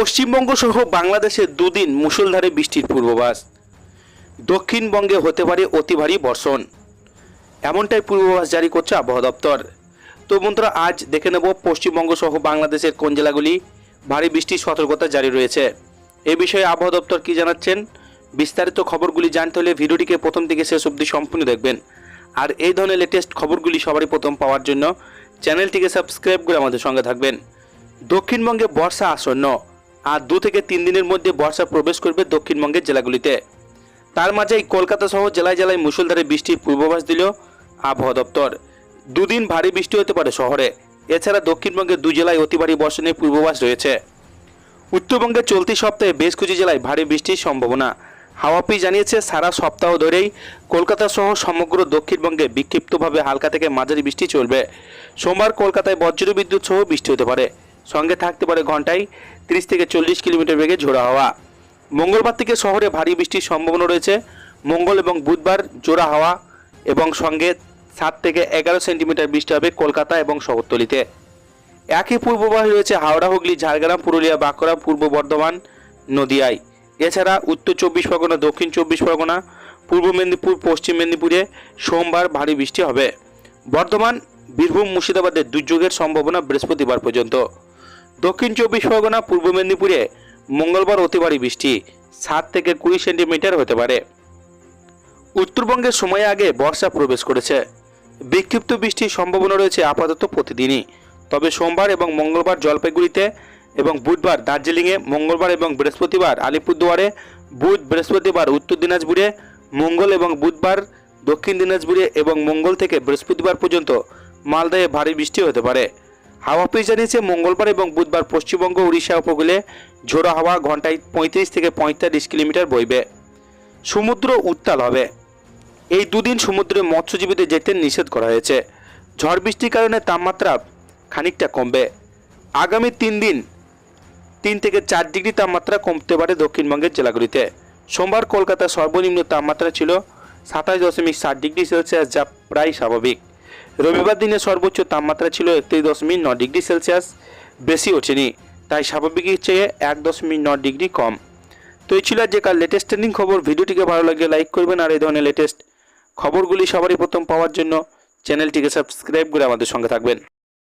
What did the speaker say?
পশ্চিমবঙ্গ সহ বাংলাদেশে দুদিন মুষলধারে বৃষ্টির পূর্বাভাস। দক্ষিণবঙ্গে হতে পারে অতি ভারী বর্ষণ। এমনটাই পূর্বাভাস জারি করছে আবহাওয়া দপ্তর। তো বন্ধুরা, আজ দেখে নেব পশ্চিমবঙ্গ সহ বাংলাদেশের কোন জেলাগুলি ভারী বৃষ্টির সতর্কতা জারি রয়েছে। এ বিষয়ে আবহাওয়া দপ্তর কি জানাচ্ছেন? বিস্তারিত খবরগুলি জানতে হলে ভিডিওটিকে প্রথম থেকে শেষ অবধি সম্পূর্ণ দেখবেন। আর এই ধরনের লেটেস্ট খবরগুলি সবারই প্রথম পাওয়ার জন্য চ্যানেলটিকে সাবস্ক্রাইব করে আমাদের সঙ্গে থাকবেন। দক্ষিণবঙ্গে বর্ষা আসন্ন। আর দু থেকে তিন দিনের মধ্যে বর্ষা প্রবেশ করবে দক্ষিণবঙ্গের জেলাগুলিতে। তার মাঝেই কলকাতা সহ জেলায় জেলায় মুষলধারে বৃষ্টির পূর্বাভাস দিল আবহাওয়া দপ্তর। দুদিন ভারী বৃষ্টি হতে পারে শহরে। এছাড়া দক্ষিণবঙ্গের দু জেলায় অতি ভারী বর্ষণের পূর্বাভাস রয়েছে। উত্তরবঙ্গের চলতি সপ্তাহে বেশ কিছু জেলায় ভারী বৃষ্টির সম্ভাবনা। হাওয়াপি জানিয়েছে, সারা সপ্তাহ ধরেই কলকাতা সহ সমগ্র দক্ষিণবঙ্গে বিক্ষিপ্তভাবে হালকা থেকে মাঝারি বৃষ্টি চলবে। সোমবার কলকাতায় বজ্রবিদ্যুৎ সহ বৃষ্টি হতে পারে। সঙ্গে থাকতে পারে ঘন্টায় তিরিশ থেকে চল্লিশ কিলোমিটার বেগে ঝোড়া হাওয়া। মঙ্গলবার থেকে শহরে ভারী বৃষ্টির সম্ভাবনা রয়েছে। মঙ্গল এবং বুধবার জোড়া হাওয়া এবং সঙ্গে সাত থেকে এগারো সেন্টিমিটার বৃষ্টি হবে কলকাতা এবং শহরতলিতে। একই পূর্ববাহ রয়েছে হাওড়া, হুগলি, ঝাড়গ্রাম, পুরুলিয়া, বাঁকুড়া, পূর্ব বর্ধমান, নদিয়ায়। এছাড়া উত্তর চব্বিশ পরগনা, দক্ষিণ চব্বিশ পরগনা, পূর্ব মেদিনীপুর, পশ্চিম মেদিনীপুরে সোমবার ভারী বৃষ্টি হবে। বর্ধমান, বীরভূম মুর্শিদাবাদের দুর্যোগের সম্ভাবনা বৃহস্পতিবার পর্যন্ত। দক্ষিণ চব্বিশ পরগনা, পূর্ব মেদিনীপুরে মঙ্গলবার অতি ভারী বৃষ্টি, সাত থেকে কুড়ি সেন্টিমিটার হতে পারে। উত্তরবঙ্গের সময় আগে বর্ষা প্রবেশ করেছে। বিক্ষিপ্ত বৃষ্টির সম্ভাবনা রয়েছে আপাতত প্রতিদিনই। তবে সোমবার এবং মঙ্গলবার জলপাইগুড়িতে এবং বুধবার দার্জিলিংয়ে, মঙ্গলবার এবং বৃহস্পতিবার আলিপুরদুয়ারে, বুধ, বৃহস্পতিবার উত্তর দিনাজপুরে, মঙ্গল এবং বুধবার দক্ষিণ দিনাজপুরে এবং মঙ্গল থেকে বৃহস্পতিবার পর্যন্ত মালদায় ভারী বৃষ্টি হতে পারে। হাওয়া অফিস জানিয়েছে মঙ্গলবার এবং বুধবার পশ্চিমবঙ্গ, উড়িষ্যা উপকূলে ঝোড়ো হাওয়া ঘন্টায় পঁয়ত্রিশ থেকে পঁয়তাল্লিশ কিলোমিটার বইবে। সমুদ্র উত্তাল হবে। এই দুদিন সমুদ্রে মৎস্যজীবীদের যেতে নিষেধ করা হয়েছে। ঝড় বৃষ্টির কারণে তাপমাত্রা খানিকটা কমবে। আগামী তিন দিন তিন থেকে চার ডিগ্রি তাপমাত্রা কমতে পারে দক্ষিণবঙ্গের জেলাগুলিতে। সোমবার কলকাতার সর্বনিম্ন তাপমাত্রা ছিল সাতাশ দশমিক সাত ডিগ্রি সেলসিয়াস, যা প্রায় স্বাভাবিক। রবিবার দিনে সর্বোচ্চ তাপমাত্রা ছিল একত্রিশ দশমিক ন ডিগ্রি সেলসিয়াস, বেশি ওঠেনি তাই স্বাভাবিকের চেয়ে এক দশমিক ন ডিগ্রি কম। তো এই ছিল কাল লেটেস্ট ট্রেন্ডিং খবর। ভিডিওটিকে ভালো লাগলে লাইক করবেন আর এই ধরনের লেটেস্ট খবরগুলি সবারই প্রথম পাওয়ার জন্য চ্যানেলটিকে সাবস্ক্রাইব করে আমাদের সঙ্গে থাকবেন।